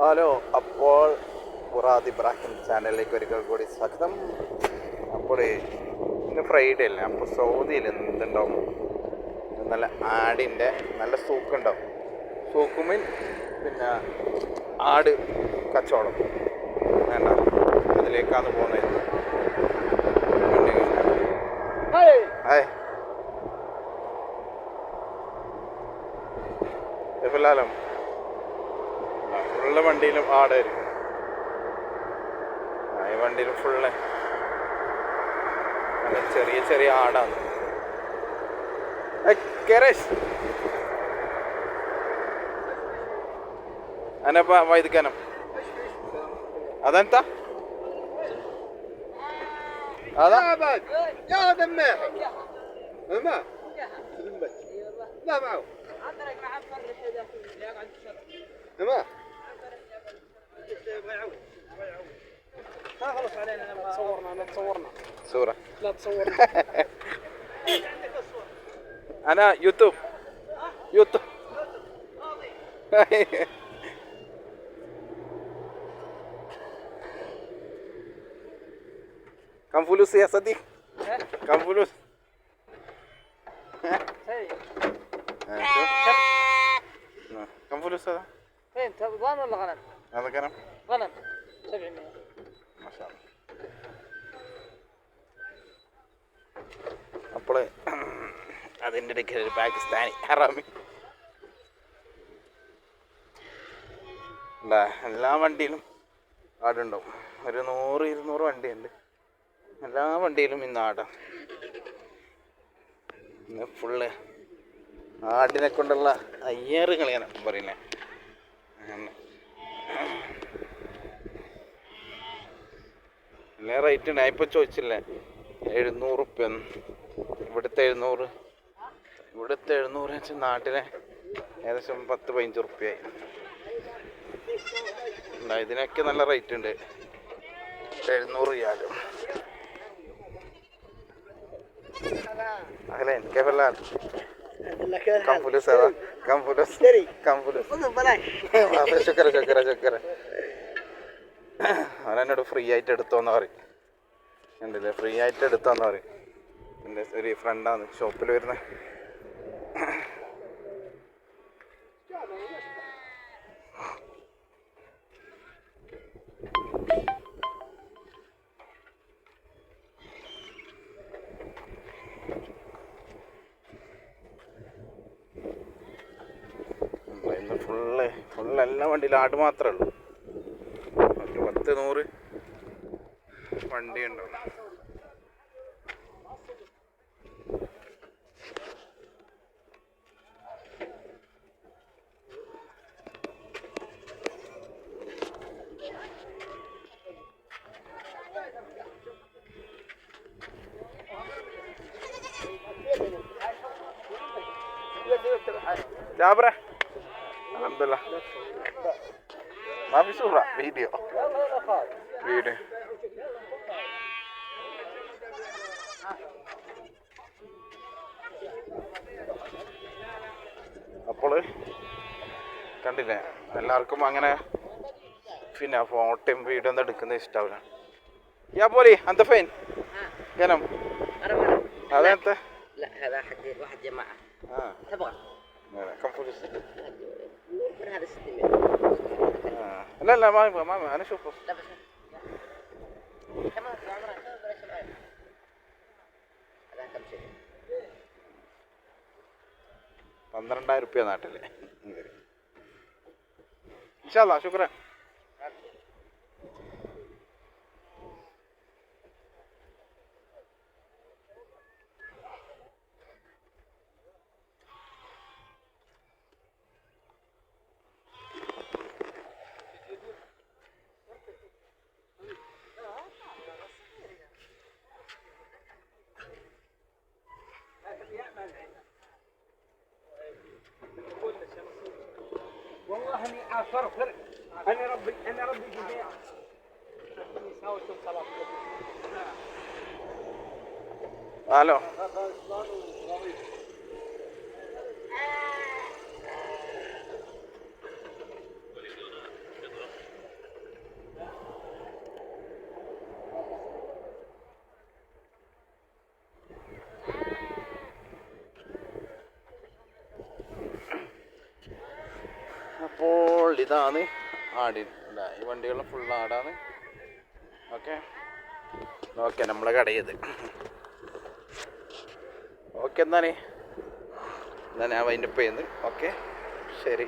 Hello അപ്പോൾ മുറാദ് ഇബ്രാഹിം ചാനലിലേക്ക് ഒരിക്കൽ കൂടി സ്വാഗതം. അപ്പോൾ ഇന്ന് ഫ്രൈഡേ അല്ലേ അപ്പോൾ സൗദിയിൽ എന്തുണ്ടാവും? നല്ല ആടിന്റെ നല്ല സൂക്കുണ്ടാവും. സൂക്കുമിൽ പിന്നെ ആട് കച്ചവടം. വേണ്ട അതിലേക്കാണ് പോകുന്നത് ഹായ്! ഫിലാലം ഫുള്ള് വണ്ടിയിലും ആടായിരിക്കും ആ ഈ വണ്ടിയിലും ഫുള്ള് നല്ല ചെറിയ ചെറിയ ആടാണ് കെറേഷ് അനപ്പ വൈദിക്കാനം അതെന്താ അതാ يا دماغ ما لا معه عطرك مع عفر الحدا لا قاعد تشرب ما تصورنا لا تصورنا. സൂറ لا تصورنا. أنا يوتيوب. يوتيوب. كم فلوس يا صديق؟ كم فلوس؟ آه، كم فلوس هذا؟ فين ضان ولا غنم؟ هذا كم؟ غنم. 700 ما شاء الله. അപ്പോൾ അതിന്റെ ഇടയ്ക്ക് ഒരു പാകിസ്ഥാനി ഹറാമി. എന്താ എല്ലാ വണ്ടിയിലും ആടുണ്ടാവും. ഒരു നൂറ് ഇരുന്നൂറ് വണ്ടിയുണ്ട്. എല്ലാ വണ്ടിയിലും ഇന്ന് ആടാം. ഇന്ന് ഫുള്ള് ആടിനെ കൊണ്ടുള്ള അയ്യാറ് കളിയാണ് പറയുന്നത് എല്ലാ റേറ്റ് ഞാൻ ഇപ്പം ചോദിച്ചില്ലേ? എഴുന്നൂറ് ഉറുപ്പ്യ ഇവിടുത്തെ എഴുന്നൂറ്. ഇവിടുത്തെ എഴുന്നൂറ് വെച്ച് നാട്ടിലെ ഏകദേശം പത്ത് പതിനഞ്ച് ഉറുപ്പ്യായി. ഇതിനൊക്കെ നല്ല റേറ്റ് ഉണ്ട്. എഴുന്നൂറ് റിയാലും. അല്ല എനിക്ക് വല്ല കംഫുലൂസ് അതാ കംഫുലൂസ് കംഫുലൂസ് ശുക്കര ശുക്കര ശുക്കര അവനെന്നോട് ഫ്രീ ആയിട്ട് എടുത്തോന്ന് പറയും. ഉണ്ടല്ലേ ഫ്രീ ആയിട്ട് എടുത്തോന്ന് പറയും. എന്റെ ഒരു ഫ്രണ്ടാണ് ഷോപ്പിൽ വരുന്നത് ഇന്ന് ഫുള്ള് ഫുള്ള് എല്ലാ വണ്ടിയിലും ആട് മാത്രമേ ഉള്ളൂ. ഒരു പത്ത് നൂറ് വണ്ടി ഉണ്ടാവും جابره الحمد لله ما في صورة فيديو فيديو അപ്പോൾ കണ്ടില്ലേ എല്ലാവർക്കും അങ്ങനെ പിന്നെ ഫോട്ടോയും വീഡിയോ ഒന്നും എടുക്കുന്നത് ഇഷ്ടാവില്ല യാ പോലി അന്ത ഫൈൻ ജനം أنا وأنا അതെന്താ لا هذا حق واحد جماعة ആ تبغى كم فلوس من هذا 600 آه. لا لا ما يبغى ما يبغى انا اشوفه لا بس كمان في عمرك بلاش معي هذا كم شيء പന്ത്രണ്ടായിരം റുപ്യ നാട്ടില് ഇൻഷാല്ലാ ശുക്രൻ أهلي أشر فرق. أنا ربي أنا ربي جميع. يساويكم صلاة ألو ഇതാണ് ആടി. ഈ വണ്ടികളെ ഫുൾ ആടാണ്. ഓക്കെ ഓക്കെ നമ്മളെ കടയത് ഓക്കെ എന്നാ ഞാൻ വൈൻഡപ്പ് ചെയ്യുന്നത് ഓക്കെ ശരി.